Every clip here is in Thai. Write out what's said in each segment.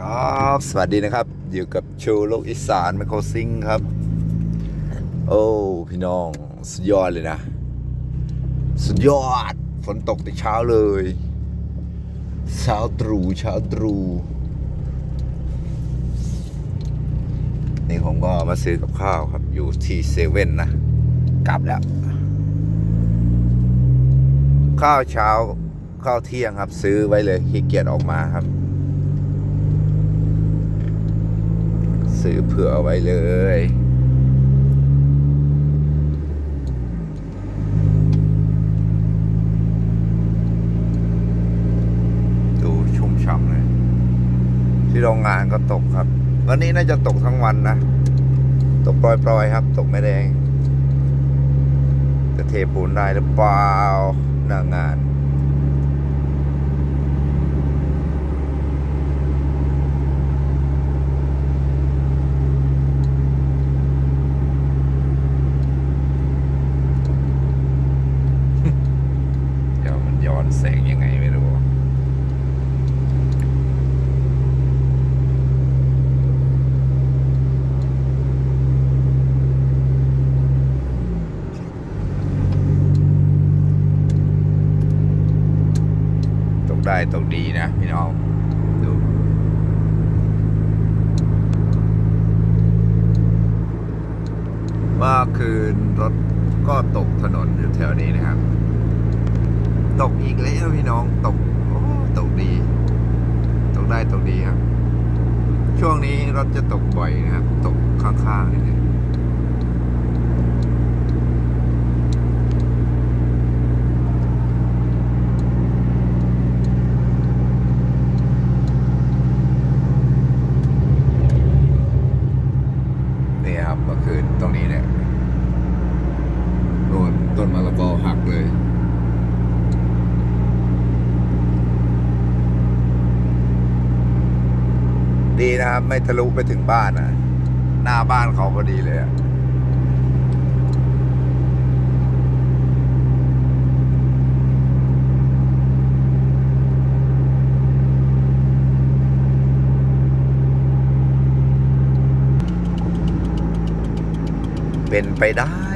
ครับสวัสดีนะครับ อยู่กับโชว์โลกอีสานไมโครซิงครับ โอ้พี่น้องสุดยอดเลยนะ สุดยอด ฝนตกแต่เช้าเลยเช้าตรู่เช้าตรู่นี่ผมก็มาซื้อกับข้าวครับ อยู่ที่เซเว่นนะ กลับแล้ว ข้าวเช้าข้าวเที่ยงครับ ซื้อไว้เลยขี้เกียจออกมาครับ ซื้อเผื่อไว้เลย ดูชุ่มฉ่ำเลย ที่โรงงานก็ตกครับ วันนี้น่าจะตกทั้งวันนะ ตกปล่อยๆครับ ตกไม่แดง จะเทปูนได้หรือเปล่าหน้างาน เดี๋ยวมันย้อนแสงยังไงไม่รู้ ตก ได้ตกดีนะพี่น้องดูเมื่อคืนรถก็ตกถนนอยู่แถวนี้นะครับ ตกอีกแล้วพี่น้องตกโอ้ตกดี ตกได้ตกดีครับ ช่วงนี้รถจะตกบ่อยนะครับ ตกข้างๆนี่เลยนี่ครับเมื่อคืนตรงนี้เนี่ยโดนต้นมะละกอหักเลย ดีนะครับ ไม่ทะลุไปถึงบ้านนะหน้าบ้านเขาพอดีเลยอะเป็นไปได้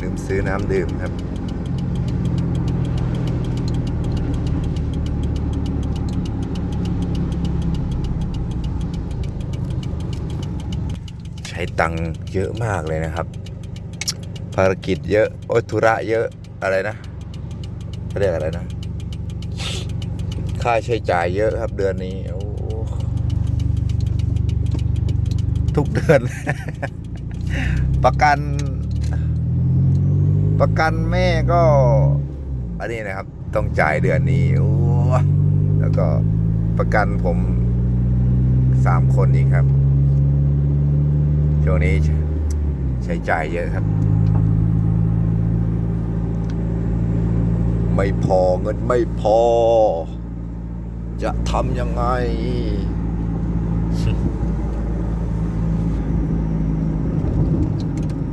ลืมซื้อน้ำดื่มครับ ตังค์เยอะมากเลยนะครับ ภารกิจเยอะโอยธุระเยอะอะไรนะเขาเรียกอะไรนะ ค่าใช้จ่ายเยอะครับเดือนนี้โอ้ทุกเดือน ประกัน ประกันแม่ก็ อันนี้นะครับ ต้องจ่ายเดือนนี้โอ้แล้วก็ประกันผมสามคนอีกครับ ช่วงนี้ใช้จ่ายเยอะครับ ไม่พอเงินไม่พอ จะทำยังไง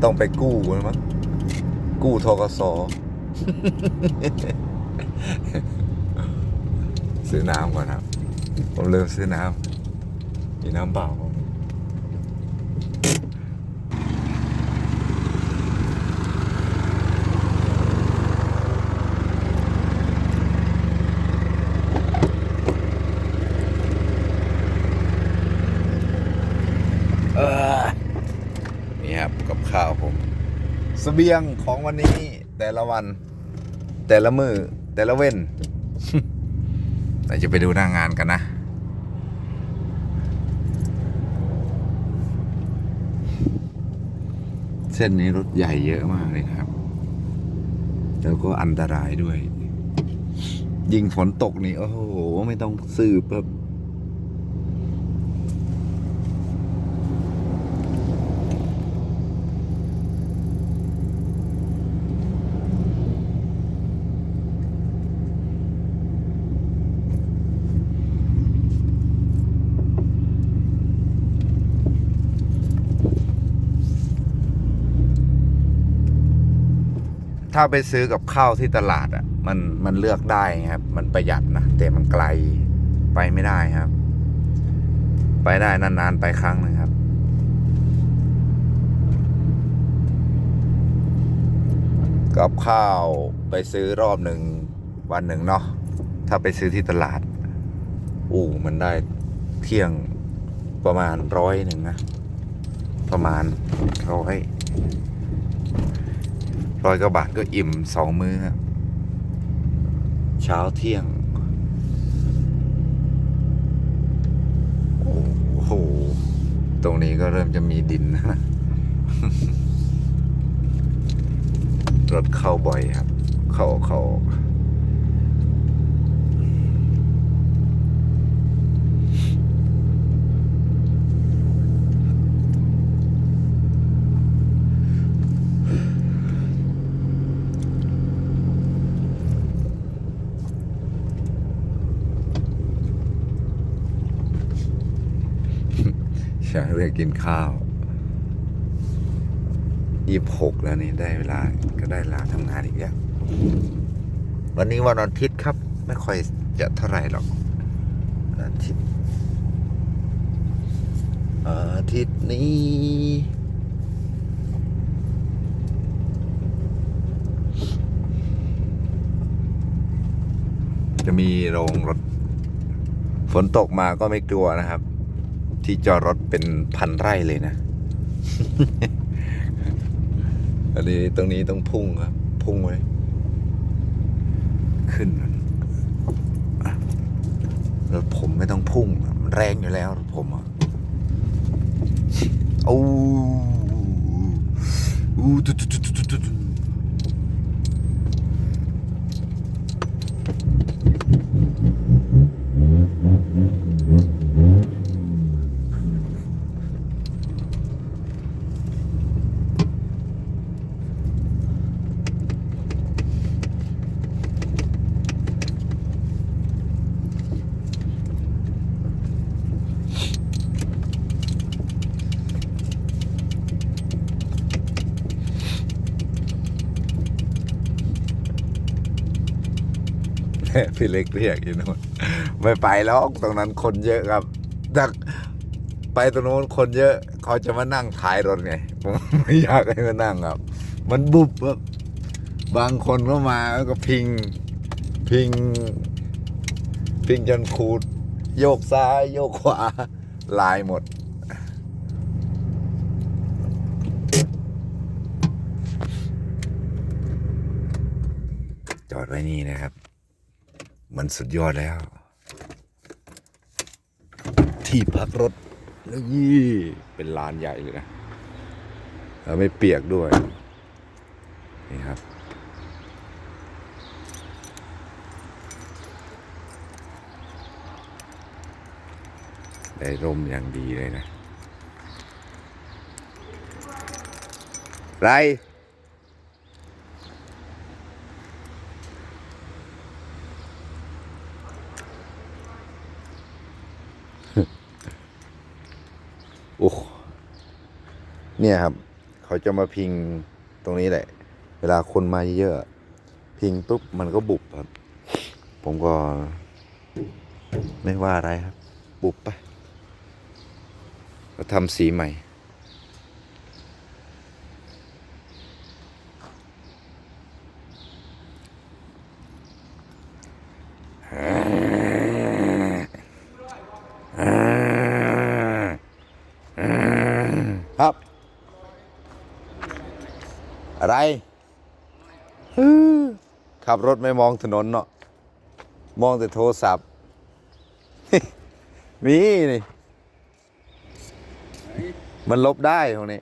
ต้องไปกู้นะมั้งกู้ทกสซื้อน้ำก่อนครับ ผมเริ่มซื้อน้ำมีน้ำเปล่าผม เออนี่ครับกับข้าวผม สเสบียงของวันนี้แต่ละวัน แต่ละมือแต่ละเว้นเราจะไปดูหน้างานกันนะ เส้นนี้รถใหญ่เยอะมากเลยครับ แล้วก็อันตรายด้วย ยิงฝนตกนี่ โอ้โห ไม่ต้องสืบครับ ถ้าไปซื้อกับข้าวที่ตลาดอะ มันมันเลือกได้ครับ มันประหยัดนะแต่มันไกลไปไม่ได้ครับ ไปได้นานๆไปครั้งนึงครับ กับข้าวไปซื้อรอบหนึ่งวันหนึ่งเนาะถ้าไปซื้อที่ตลาด อู้มันได้เที่ยงประมาณร้อยหนึ่งนะ ประมาณร้อย ร้อยกว่าบาทก็อิ่มสองมื้อครับเช้าเที่ยง โอ้โห ตรงนี้ก็เริ่มจะมีดินนะรถเข้าบ่อยครับ เข้าเข้า ออกอยากเรียกกินข้าวยี่หกแล้วนี่ได้เวลาก็ได้เวลาทำงานอีกแล้ววันนี้วันอาทิตย์ครับ ไม่ค่อยจะเท่าไหร่หรอกวันอาทิตย์อาทิตย์นี้จะมีโรงรถ ฝนตกมาก็ไม่กลัวนะครับ ที่จอดรถเป็นพันไร่เลยนะ อันนี้ตรงนี้ต้องพุ่งครับ พุ่งไว้ขึ้นนอะรถผมไม่ต้องพุ่ง มันแรงอยู่แล้วรถผมอะโอ้อู้ตุ๊ดตุ๊ดตุ๊ดตุ๊ดตุ๊ด พี่เล็กเรียกอยู่นู้นไม่ไปแล้วตรงนั้นคนเยอะครับถ้าไปตรงโน้นคนเยอะ เขาจะมานั่งท้ายรถไงผมไม่อยากให้มานั่งครับ มันบุบครับบางคนก็มาแล้วก็พิง พิง พิงจนขูด โยกซ้าย โยกขวา ลายหมด จอดไว้นี่นะครับ มันสุดยอดแล้ว ที่พักรถนี่เป็นลานใหญ่เลยนะแล้วไม่เปียกด้วย นี่ครับ ได้ร่มอย่างดีเลยนะ ไร โอ้ เนี่ยครับ เขาจะมาพิงตรงนี้แหละ เวลาคนมาเยอะพิงปุ๊บมันก็บุบครับ ผมก็ ไม่ว่าอะไรครับ บุบไปก็ทำสีใหม่ครั อะไรฮึ่มขับรถไม่มองถนนเนาะมองแต่โทรศัพท์ มีนี่มันลบได้ตรงนี้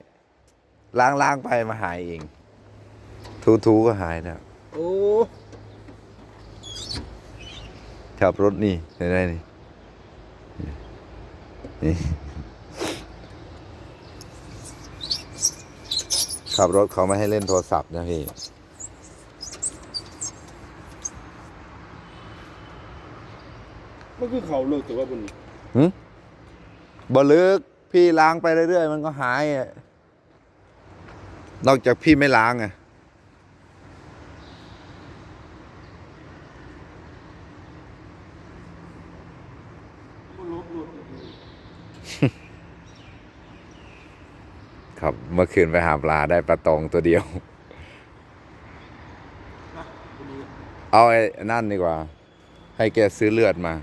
ล้างๆไปมาหายเอง ทูๆก็หายแล้วโอ้ขับรถนี่ได้ได้นี่นี่ ขับรถเขาไม่ให้เล่นโทรศัพท์นะพี่มันคือเขาเลิกแต่ว่าบนบ่ลึกพี่ล้างไปเรื่อยๆ มันก็หายอะนอกจากพี่ไม่ล้างอะ ครับ เมื่อคืนไปหาปลาได้ปลาตองตัวเดียว เอาไอ้นั่นดีกว่า ให้แกซื้อเลือดมา